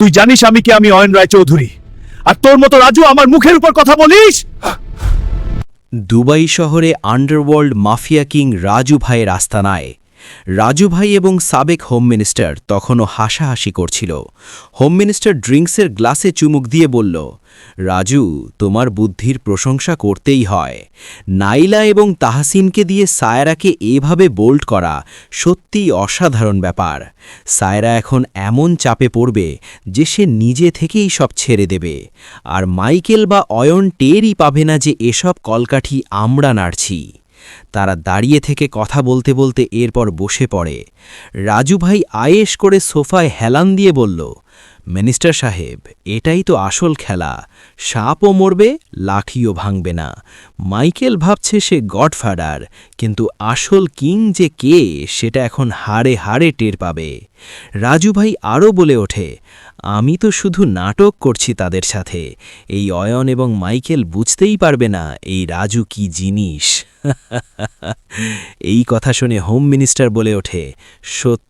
তুই জানিস আমি কি? আমি অয়ন রায় চৌধুরী আর তোর মতো রাজু আমার মুখের উপর কথা বলিস? দুবাই শহরে আন্ডারওয়ার্ল্ড মাফিয়া কিং রাজু ভাইয়ের আস্তানায় রাজু ভাই এবং সাবেক হোম মিনিস্টার তখনও হাসাহাসি করছিল। হোম মিনিস্টার ড্রিঙ্কসের গ্লাসে চুমুক দিয়ে বলল, রাজু, তোমার বুদ্ধির প্রশংসা করতেই হয়। নাইলা এবং তাহসিনকে দিয়ে সায়রাকে এভাবে বোল্ড করা সত্যিই অসাধারণ ব্যাপার। সায়রা এখন এমন চাপে পড়বে যে সে নিজে থেকেই সব ছেড়ে দেবে। আর মাইকেল বা অয়ন টেরই পাবে না যে এসব কলকাঠি আমরা নাড়ছি। তারা দাঁড়িয়ে থেকে কথা বলতে বলতে এরপর বসে পড়ে। রাজু ভাই আয়েশ করে সোফায় হেলান দিয়ে বলল, মিনিস্টার সাহেব, এটাই তো আসল খেলা। সাপও মরবে, লাঠিও ভাঙবে না। মাইকেল ভাবছে সে গডফাদার, কিন্তু আসল কিং যে কে, সেটা এখন হাড়ে হাড়ে টের পাবে। রাজু ভাই আরও বলে ওঠে আমি তো শুধু নাটক করছি তাদের সাথে। এই অয়ন এবং মাইকেল বুঝতেই পারবে না এই রাজু কি জিনিস। এই কথা শুনে হোম মিনিস্টার বলে ওঠে, সত্যি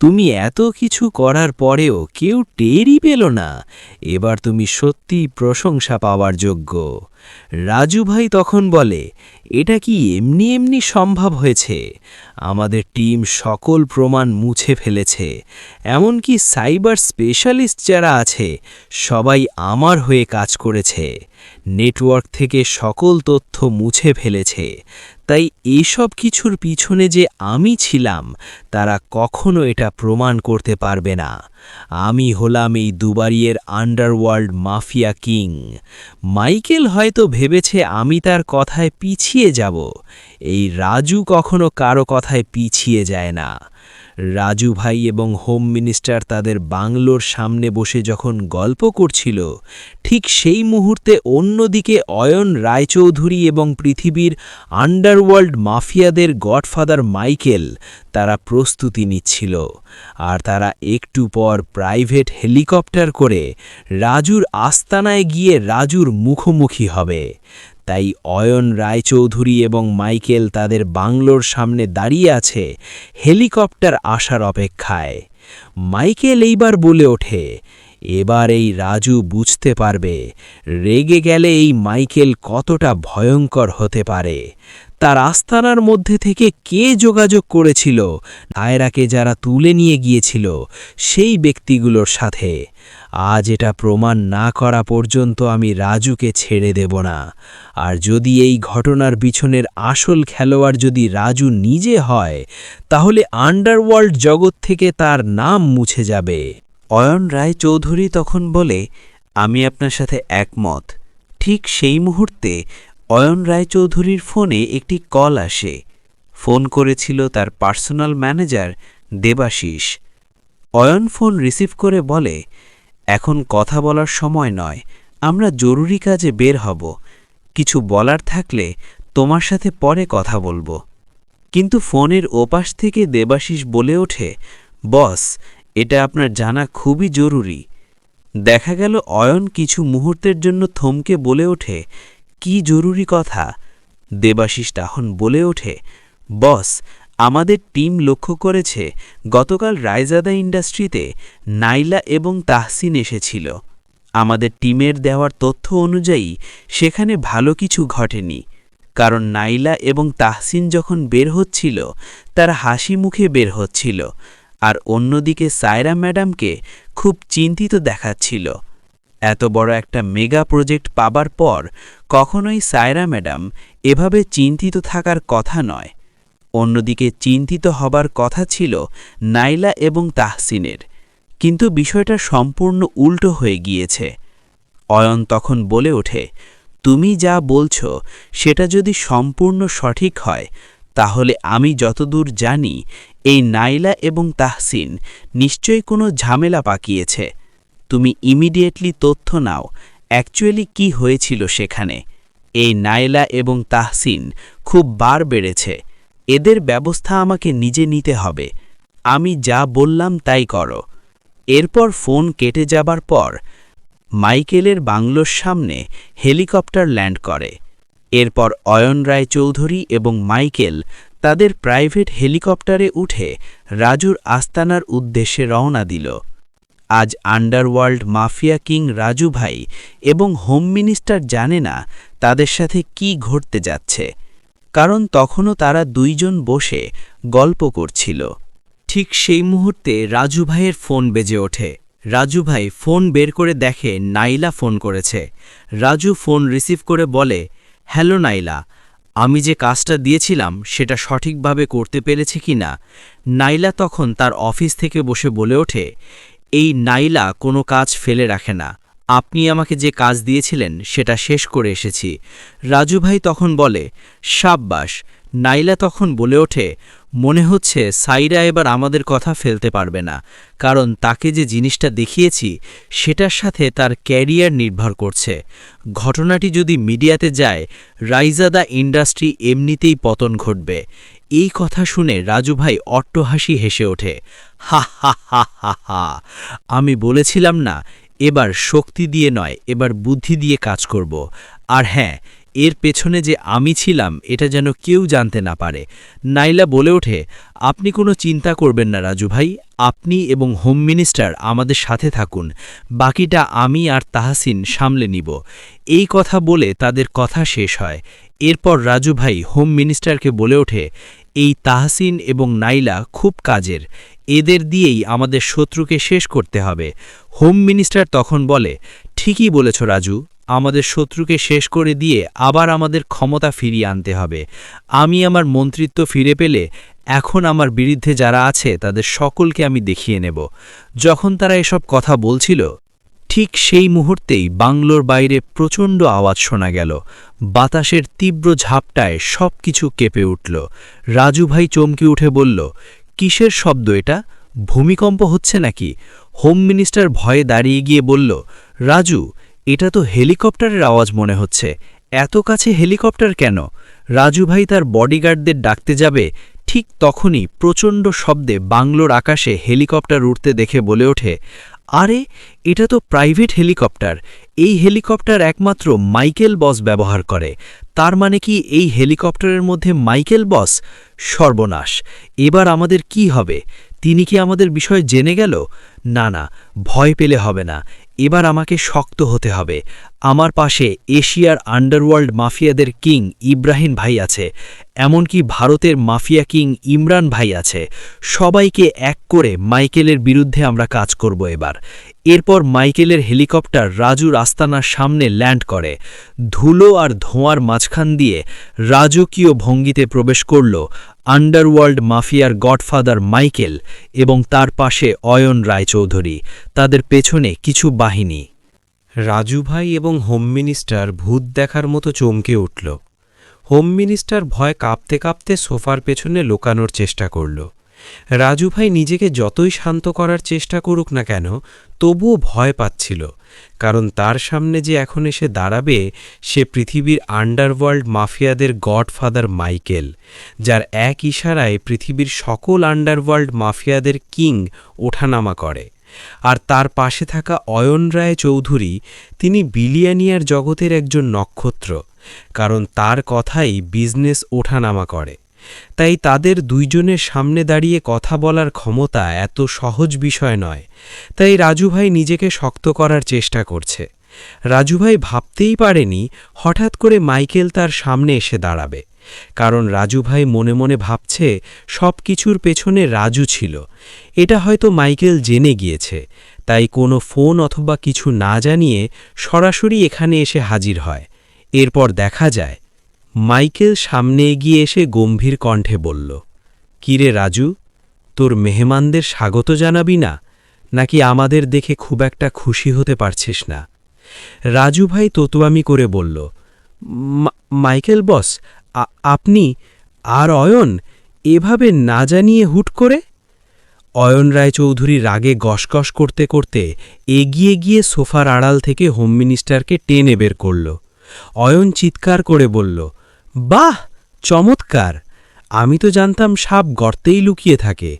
তুমি এত কিছু করার পরেও কেউ টেরই পেল না। এবার তুমি সত্যি প্রশংসা পাওয়ার যোগ্য। রাজু ভাই তখন বলে, এটা কি এমনি এমনি সম্ভব হয়েছে? আমাদের টিম সকল প্রমাণ মুছে ফেলেছে। এমনকি সাইবার স্পেশালিস্ট যারা আছে, সবাই আমার হয়ে কাজ করেছে। নেটওয়ার্ক থেকে সকল তথ্য মুছে ফেলেছে। তাই এসব কিছুর পিছনে যে আমি ছিলাম, তারা কখনো এটা প্রমাণ করতে পারবে না। আমি হলাম এই দুবারিয়ের আন্ডারওয়ার্ল্ড মাফিয়া কিং। মাইকেল হয়তো ভেবেছে আমি তার কথায় পিছিয়ে যাব। এই রাজু কখনো কারও কথায় পিছিয়ে যায় না। রাজু ভাই এবং হোম মিনিস্টার তাদের বাংলোর সামনে বসে যখন গল্প করছিল, ঠিক সেই মুহূর্তে অন্যদিকে অয়ন রায়চৌধুরী এবং পৃথিবীর আন্ডারওয়ার্ল্ড মাফিয়াদের গডফাদার মাইকেল তারা প্রস্তুতি নিচ্ছিল আর তারা একটু পর প্রাইভেট হেলিকপ্টার করে রাজুর আস্তানায় গিয়ে রাজুর মুখোমুখি হবে। তাই অয়ন রায়চৌধুরী এবং মাইকেল তাদের বাংলোর সামনে দাঁড়িয়ে আছে হেলিকপ্টার আসার অপেক্ষায়। মাইকেল এইবার বলে ওঠে, এবার এই রাজু বুঝতে পারবে, রেগে গেলে এই মাইকেল কতটা ভয়ঙ্কর হতে পারে। তার আস্তানার মধ্যে থেকে কে যোগাযোগ করেছিল আয়রাকে যারা তুলে নিয়ে গিয়েছিল, সেই ব্যক্তিগুলোর সাথে। আজ এটা প্রমাণ না করা পর্যন্ত আমি রাজুকে ছেড়ে দেব না। আর যদি এই ঘটনার পিছনের আসল খেলোয়াড় যদি রাজু নিজে হয়, তাহলে আন্ডারওয়ার্ল্ড জগৎ থেকে তার নাম মুছে যাবে। অয়ন রায় চৌধুরী তখন বলে, আমি আপনার সাথে একমত। ঠিক সেই মুহূর্তে অয়ন রায়চৌধুরীর ফোনে একটি কল আসে। ফোন করেছিল তার personal manager Debashis. Ayan phone receive করে বলে এখন কথা বলার সময় নয়, আমরা জরুরি কাজে বের হব। কিছু বলার থাকলে তোমার সাথে পরে কথা বলব। কিন্তু ফোনের ওপাশ থেকে দেবাশিস বলে ওঠে, বস, এটা আপনার জানা খুবই জরুরি। দেখা গেল অয়ন কিছু মুহূর্তের জন্য থমকে বলে ওঠে, কি জরুরি কথা? দেবাশিস তখন বলে ওঠে, বস আমাদের টিম লক্ষ্য করেছে, গতকাল রায়জাদা ইন্ডাস্ট্রিতে নাইলা এবং তাহসিন এসেছিল। আমাদের টিমের দেওয়ার তথ্য অনুযায়ী, সেখানে ভালো কিছু ঘটেনি। কারণ নাইলা এবং তাহসিন যখন বের হচ্ছিল, তারা হাসি মুখে বের হচ্ছিল। আর অন্যদিকে সায়রা ম্যাডামকে খুব চিন্তিত দেখাচ্ছিল। এত বড় একটা মেগা প্রজেক্ট পাবার পর, কখনোই সায়রা ম্যাডাম এভাবে চিন্তিত থাকার কথা নয়। অন্যদিকে চিন্তিত হবার কথা ছিল নাইলা এবং তাহসিনের। কিন্তু বিষয়টা সম্পূর্ণ উল্টো হয়ে গিয়েছে। অয়ন তখন বলে ওঠে, তুমি যা বলছ, সেটা যদি সম্পূর্ণ সঠিক হয়, তাহলে আমি যতদূর জানি, এই নাইলা এবং তাহসিন নিশ্চয়ই কোনো ঝামেলা পাকিয়েছে। তুমি ইমিডিয়েটলি তথ্য নাও, অ্যাকচুয়ালি কি হয়েছিল সেখানে। এই নাইলা এবং তাহসিন খুব বার বেড়েছে। এদের ব্যবস্থা আমাকে নিজে নিতে হবে। আমি যা বললাম তাই করো। এরপর ফোন কেটে যাবার পর মাইকেলের বাংলোর সামনে হেলিকপ্টার ল্যান্ড করে। এরপর অয়ন রায় চৌধুরী এবং মাইকেল তাদের প্রাইভেট হেলিকপ্টারে উঠে রাজুর আস্তানার উদ্দেশ্যে রওনা দিল। আজ আন্ডারওয়ার্ল্ড মাফিয়া কিং রাজু ভাই এবং হোম মিনিস্টার জানে না তাদের সাথে কি ঘটতে যাচ্ছে। কারণ তখনও তারা দুইজন বসে গল্প করছিল। ঠিক সেই মুহূর্তে রাজু ভাইয়ের ফোন বেজে ওঠে। রাজু ভাই ফোন বের করে দেখে নাইলা ফোন করেছে। রাজু ফোন রিসিভ করে বলে, হ্যালো নাইলা, আমি যে কাজটা দিয়েছিলাম সেটা সঠিকভাবে করতে পেরেছি কি না? নাইলা তখন তার অফিস থেকে বসে বলে ওঠে, এই নাইলা কোনো কাজ ফেলে রাখে না। আপনি আমাকে যে কাজ দিয়েছিলেন, সেটা শেষ করে এসেছি। রাজু ভাই তখন বলে, সাব্বাস। নাইলা তখন বলে ওঠে, মনে হচ্ছে সাইরা এবার আমাদের কথা ফেলতে পারবে না। কারণ তাকে যে জিনিসটা দেখিয়েছি, সেটার সাথে তার ক্যারিয়ার নির্ভর করছে। ঘটনাটি যদি মিডিয়াতে যায় রাইজাদা ইন্ডাস্ট্রি এমনিতেই পতন ঘটবে। এই কথা শুনে রাজু ভাই অট্টহাসি হেসে ওঠে হা হা হা হা হা, আমি বলেছিলাম না এবার শক্তি দিয়ে নয়, এবার বুদ্ধি দিয়ে কাজ করব। আর হ্যাঁ এর পেছনে যে আমি ছিলাম, এটা যেন কেউ জানতে না পারে। নাইলা বলে ওঠে, আপনি কোনো চিন্তা করবেন না রাজু ভাই, আপনি এবং হোম মিনিস্টার আমাদের সাথে থাকুন। বাকিটা আমি আর তাহাসিন সামলে নিব। এই কথা বলে তাদের কথা শেষ হয়। এরপর রাজু ভাই হোম মিনিস্টারকে বলে ওঠে এই তাহসিন এবং নাইলা খুব কাজের। এদের দিয়েই আমাদের শত্রুকে শেষ করতে হবে। হোম মিনিস্টার তখন বলে, ঠিকই বলেছ রাজু, আমাদের শত্রুকে শেষ করে দিয়ে আবার আমাদের ক্ষমতা ফিরিয়ে আনতে হবে। আমি আমার মন্ত্রিত্ব ফিরে পেলে এখন আমার বিরুদ্ধে যারা আছে তাদের সকলকে আমি দেখিয়ে নেব। যখন তারা এসব কথা বলছিল ঠিক সেই মুহূর্তেই বাংলোর বাইরে প্রচণ্ড আওয়াজ শোনা গেল। বাতাসের তীব্র ঝাপটায় সব কিছু কেঁপে উঠল। রাজু ভাই চমকে উঠে বলল, কিসের শব্দ এটা? ভূমিকম্প হচ্ছে নাকি? হোম মিনিস্টার ভয়ে দাঁড়িয়ে গিয়ে বলল, রাজু, এটা তো হেলিকপ্টারের আওয়াজ মনে হচ্ছে। এত কাছে হেলিকপ্টার কেন? রাজু ভাই তার বডিগার্ডদের ডাকতে যাবে, ঠিক তখনই প্রচণ্ড শব্দে বাংলোর আকাশে হেলিকপ্টার উঠতে দেখে বলে ওঠে আরে, এটা তো প্রাইভেট হেলিকপ্টার। এই হেলিকপ্টার একমাত্র মাইকেল বস ব্যবহার করে। তার মানে কি এই হেলিকপ্টারের মধ্যে মাইকেল বস? সর্বনাশ। এবার আমাদের কি হবে? তিনি কি আমাদের বিষয়ে জেনে গেল? না না, ভয় পেলে হবে না। এবার আমাকে শক্ত হতে হবে। আমার পাশে এশিয়ার আন্ডারওয়ার্ল্ড মাফিয়াদের কিং ইব্রাহিম ভাই আছে, এমনকি ভারতের মাফিয়া কিং ইমরান ভাই আছে। সবাইকে এক করে মাইকেলের বিরুদ্ধে আমরা কাজ করব এবার। এরপর মাইকেলের হেলিকপ্টার রাজুর আস্তানার সামনে ল্যান্ড করে। ধুলো আর ধোঁয়ার মাঝখান দিয়ে রাজকীয় ভঙ্গিতে প্রবেশ করল আন্ডারওয়ার্ল্ড মাফিয়ার গডফাদার মাইকেল এবং তার পাশে অয়ন রায়চৌধুরী। তাদের পেছনে কিছু বাহিনী। রাজু ভাই এবং হোম মিনিস্টার ভূত দেখার মতো চমকে উঠল। হোম মিনিস্টার ভয় কাঁপতে কাঁপতে সোফার পেছনে লোকানোর চেষ্টা করল। রাজু ভাই নিজেকে যতই শান্ত করার চেষ্টা করুক না কেন, তবুও ভয় পাচ্ছিল, কারণ তার সামনে যে এখন এসে দাঁড়াবে, সে পৃথিবীর আন্ডারওয়ার্ল্ড মাফিয়াদের গডফাদার মাইকেল, যার এক ইশারায় পৃথিবীর সকল আন্ডারওয়ার্ল্ড মাফিয়াদের কিং ওঠানামা করে। আর তার পাশে থাকা অয়ন রায় চৌধুরী, তিনি বিলিয়ানিয়ার জগতের একজন নক্ষত্র, কারণ তার কথাই বিজনেস ওঠানামা করে। তাই তাদের দুইজনের সামনে দাঁড়িয়ে কথা বলার ক্ষমতা এত সহজ বিষয় নয়। তাই রাজুভাই নিজেকে শক্ত করার চেষ্টা করছে। রাজুভাই ভাবতেই পারেনি হঠাৎ করে মাইকেল তার সামনে এসে দাঁড়াবে। কারণ রাজুভাই মনে মনে ভাবছে সব কিছুর পেছনে রাজু ছিল। এটা হয়তো মাইকেল জেনে গিয়েছে। তাই কোনো ফোন অথবা কিছু না জানিয়ে সরাসরি এখানে এসে হাজির হয়। এরপর দেখা যায়, মাইকেল সামনে এগিয়ে এসে গম্ভীর কণ্ঠে বলল, কিরে রাজু, তোর মেহমানদের স্বাগত জানাবি না? নাকি আমাদের দেখে খুব একটা খুশি হতে পারছিস না? রাজু ভাই তোতুয়ামি করে বলল মাইকেল বস আপনি আর অয়ন এভাবে না জানিয়ে হুট করে? অয়ন রায়চৌধুরী রাগে গসগস করতে করতে এগিয়ে গিয়ে সোফার আড়াল থেকে হোম মিনিস্টারকে টেনে বের করল। অয়ন চিৎকার করে বলল, বাহ, চমৎকার! আমি তো জানতাম সাপ গর্তেই লুকিয়ে থাকে।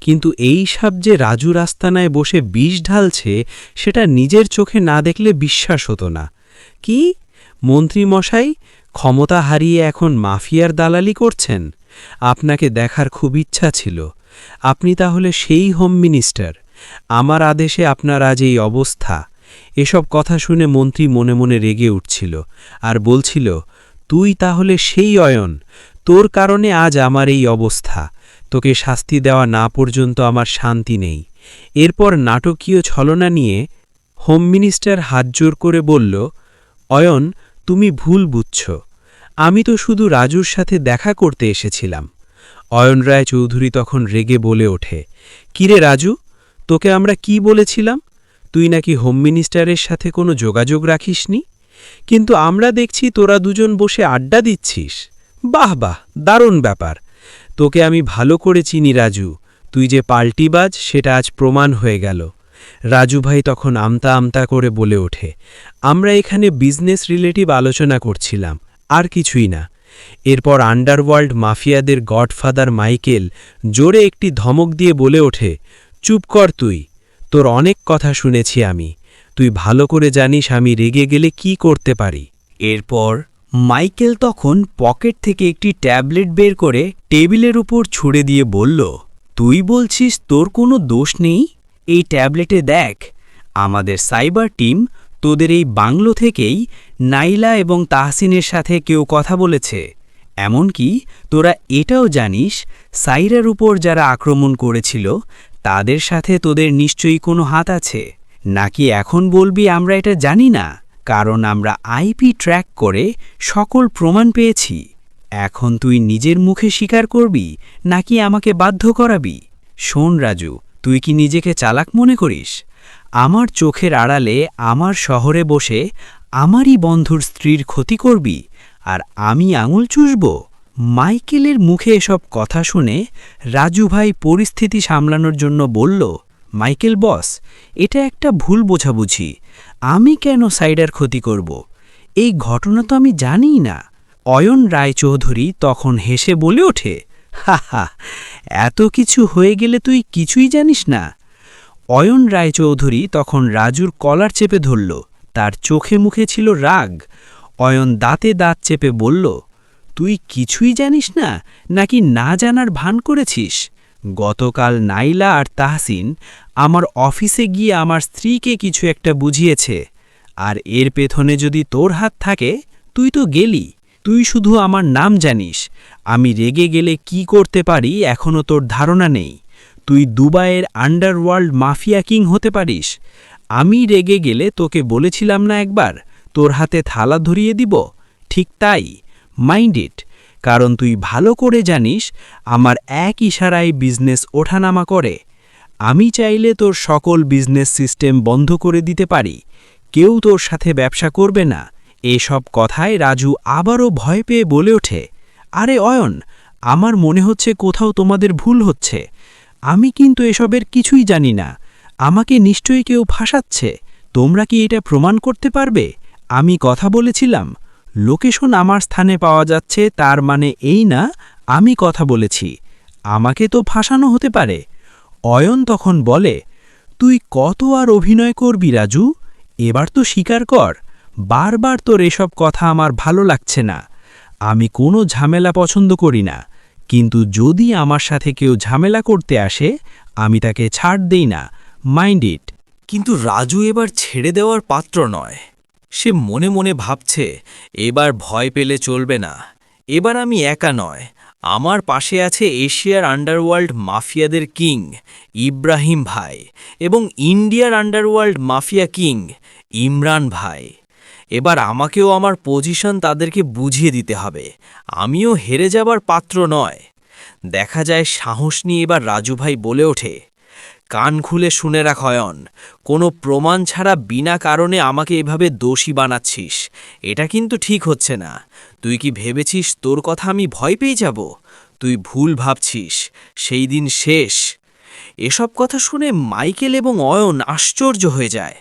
কিন্তু এই সাপ যে রাজু রাস্তানায় বসে বিষ ঢালছে, সেটা নিজের চোখে না দেখলে বিশ্বাস হতো না। কি? মন্ত্রীমশাই ক্ষমতা হারিয়ে এখন মাফিয়ার দালালি করছেন? আপনাকে দেখার খুব ইচ্ছা ছিল। আপনি তাহলে সেই হোম মিনিস্টার। আমার আদেশে আপনার আজ এই অবস্থা। এসব কথা শুনে মন্ত্রী মনে মনে রেগে উঠছিল আর বলছিল, তুই তাহলে সেই অয়ন। তোর কারণে আজ আমার এই অবস্থা। তোকে শাস্তি দেওয়া না পর্যন্ত আমার শান্তি নেই। এরপর নাটকীয় ছলনা নিয়ে হোম মিনিস্টার হাত জোর করে বলল, অয়ন, তুমি ভুল বুঝছ। আমি তো শুধু রাজুর সাথে দেখা করতে এসেছিলাম। অয়ন রায় চৌধুরী তখন রেগে বলে ওঠে, কিরে রাজু, তোকে আমরা কি বলেছিলাম? তুই নাকি হোম মিনিস্টারের সাথে কোনো যোগাযোগ রাখিসনি? কিন্তু আমরা দেখছি তোরা দুজন বসে আড্ডা দিচ্ছিস। বাহ বাহ, দারুণ ব্যাপার। তোকে আমি ভালো করে চিনি, রাজু। তুই যে পাল্টিবাজ সেটা আজ প্রমাণ হয়ে গেল। রাজু ভাই তখন আমতা আমতা করে বলে ওঠে, আমরা এখানে বিজনেস রিলেটিভ আলোচনা করছিলাম, আর কিছুই না। এরপর আন্ডারওয়ার্ল্ড মাফিয়াদের গডফাদার মাইকেল জোরে একটি ধমক দিয়ে বলে ওঠে, চুপ কর তুই, তোর অনেক কথা শুনেছি আমি। তুই ভালো করে জানিস আমি রেগে গেলে কি করতে পারি। এরপর মাইকেল তখন পকেট থেকে একটি ট্যাবলেট বের করে টেবিলের উপর ছুড়ে দিয়ে বলল, তুই বলছিস তোর কোনো দোষ নেই? এই ট্যাবলেটে দেখ, আমাদের সাইবার টিম তোদের এই বাংলো থেকেই নাইলা এবং তাহসিনের সাথে কেউ কথা বলেছে। এমনকি তোরা এটাও জানিস, সাইরার উপর যারা আক্রমণ করেছিল, তাদের সাথে তোদের নিশ্চয়ই কোনো হাত আছে। নাকি এখন বলবি আমরা এটা জানি না? কারণ আমরা আইপি ট্র্যাক করে সকল প্রমাণ পেয়েছি। এখন তুই নিজের মুখে স্বীকার করবি, নাকি আমাকে বাধ্য করাবি? শোন রাজু, তুই কি নিজেকে চালাক মনে করিস? আমার চোখের আড়ালে আমার শহরে বসে আমারই বন্ধুর স্ত্রীর ক্ষতি করবি, আর আমি আঙুল চুষব? মাইকেলের মুখে এসব কথা শুনে রাজু ভাই পরিস্থিতি সামলানোর জন্য বলল, মাইকেল, বস, এটা একটা ভুল বোঝাবুঝি। আমি কেন সাইডার ক্ষতি করব? এই ঘটনা তো আমি জানিই না। অয়ন রায়চৌধুরী তখন হেসে বলে ওঠে এত কিছু হয়ে গেলে তুই কিছুই জানিস না। অয়ন রায়চৌধুরী তখন রাজুর কলার চেপে ধরল, তার চোখে মুখে ছিল রাগ। অয়ন দাঁতে দাঁত চেপে বলল, তুই কিছুই জানিস না, নাকি না জানার ভান করেছিস? গতকাল নাইলা আর তাহসিন আমার অফিসে গিয়ে আমার স্ত্রীকে কিছু একটা বুঝিয়েছে। আর এর পেছনে যদি তোর হাত থাকে, তুই তো গেলি। তুই শুধু আমার নাম জানিস। আমি রেগে গেলে কি করতে পারি এখনও তোর ধারণা নেই। তুই দুবাইয়ের আন্ডারওয়ার্ল্ড মাফিয়া কিং হতে পারিস। আমি রেগে গেলে তোকে বলেছিলাম না একবার, তোর হাতে থালা ধরিয়ে দিব? ঠিক তাই। Mind it. কারণ তুই ভালো করে জানিস, আমার এক ইশারায় বিজনেস ওঠানামা করে। আমি চাইলে তোর সকল বিজনেস সিস্টেম বন্ধ করে দিতে পারি। কেউ তোর সাথে ব্যবসা করবে না। এসব কথায় রাজু আবারও ভয় পেয়ে বলে ওঠে, আরে অয়ন, আমার মনে হচ্ছে কোথাও তোমাদের ভুল হচ্ছে। আমি কিন্তু এসবের কিছুই জানি না। আমাকে নিশ্চয়ই কেউ ফাঁসাচ্ছে। তোমরা কি এটা প্রমাণ করতে পারবে? আমি কথা বলেছিলাম। লোকেশন আমার স্থানে পাওয়া যাচ্ছে, তার মানে এই না, আমি কথা বলেছি। আমাকে তো ফাঁসানো হতে পারে। অয়ন তখন বলে, তুই কত আর অভিনয় করবি রাজু? এবার তো স্বীকার কর, বারবার তোর এসব কথা আমার ভালো লাগছে না। আমি কোনো ঝামেলা পছন্দ করি না, কিন্তু যদি আমার সাথে কেউ ঝামেলা করতে আসে, আমি তাকে ছাড় দেই না। Mind it. কিন্তু রাজু এবার ছেড়ে দেওয়ার পাত্র নয়। সে মনে মনে ভাবছে, এবার ভয় পেলে চলবে না। এবার আমি একা নয় আমার পাশে আছে এশিয়ার আন্ডারওয়ার্ল্ড মাফিয়াদের কিং, ইব্রাহিম ভাই, এবং ইন্ডিয়ার আন্ডারওয়ার্ল্ড মাফিয়া কিং, ইমরান ভাই। এবার আমাকেও আমার পজিশন তাদেরকে বুঝিয়ে দিতে হবে। আমিও হেরে যাবার পাত্র নয়। দেখা যায় সাহস নিয়ে এবার রাজু ভাই বলে ওঠে, কান খুলে শুনে রাখ অয়ন, কোনো প্রমাণ ছাড়া বিনা কারণে আমাকে এভাবে দোষী বানাচ্ছিস। এটা কিন্তু ঠিক হচ্ছে না। তুই কি ভেবেছিস তোর কথা আমি ভয় পেয়ে যাব? তুই ভুল ভাবছিস, সেই দিন শেষ। এসব কথা শুনে মাইকেল এবং অয়ন আশ্চর্য হয়ে যায়।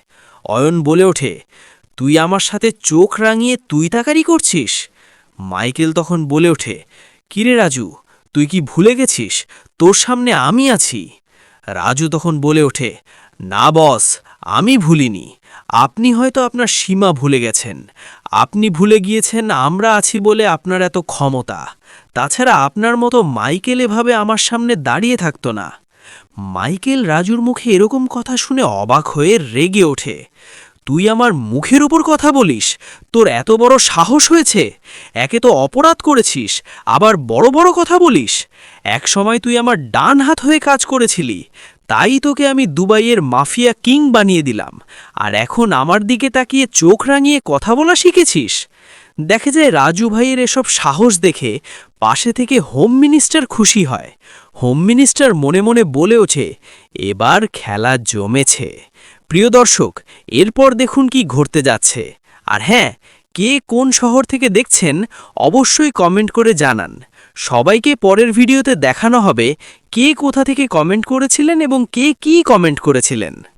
অয়ন বলে ওঠে, তুই আমার সাথে চোখ রাঙিয়ে তুই তাকারি করছিস? মাইকেল তখন বলে ওঠে, কিরে রাজু, তুই কি ভুলে গেছিস? তোর সামনে আমি আছি। রাজু তখন বলে ওঠে, না বস, আমি ভুলিনি। আপনি হয়তো আপনার সীমা ভুলে গেছেন। আপনি ভুলে গিয়েছেন, আমরা আছি বলে আপনার এত ক্ষমতা। তাছাড়া আপনার মতো মাইকেল এভাবে আমার সামনে দাঁড়িয়ে থাকতো না। মাইকেল রাজুর মুখে এরকম কথা শুনে অবাক হয়ে রেগে ওঠে। তুই আমার মুখের ওপর কথা বলিস? তোর এত বড় সাহস হয়েছে? একে তো অপরাধ করেছিস, আবার বড় বড় কথা বলিস? এক সময় তুই আমার ডান হাত হয়ে কাজ করেছিলি। তাই তোকে আমি দুবাইয়ের মাফিয়া কিং বানিয়ে দিলাম। আর এখন আমার দিকে তাকিয়ে চোখ রাঙিয়ে কথা বলা শিখেছিস? দেখে যায় রাজু ভাইয়ের এসব সাহস দেখে পাশে থেকে হোম মিনিস্টার খুশি হয়। হোম মিনিস্টার মনে মনে বলে ওঠে, এবার খেলা জমেছে। প্রিয় দর্শক, এরপর দেখুন কি ঘটতে যাচ্ছে। আর হ্যাঁ কে কোন শহর থেকে দেখছেন অবশ্যই কমেন্ট করে জানান। সবাইকে পরের ভিডিওতে দেখানো হবে কে কোথা থেকে কমেন্ট করেছিলেন এবং কে কী কমেন্ট করেছিলেন।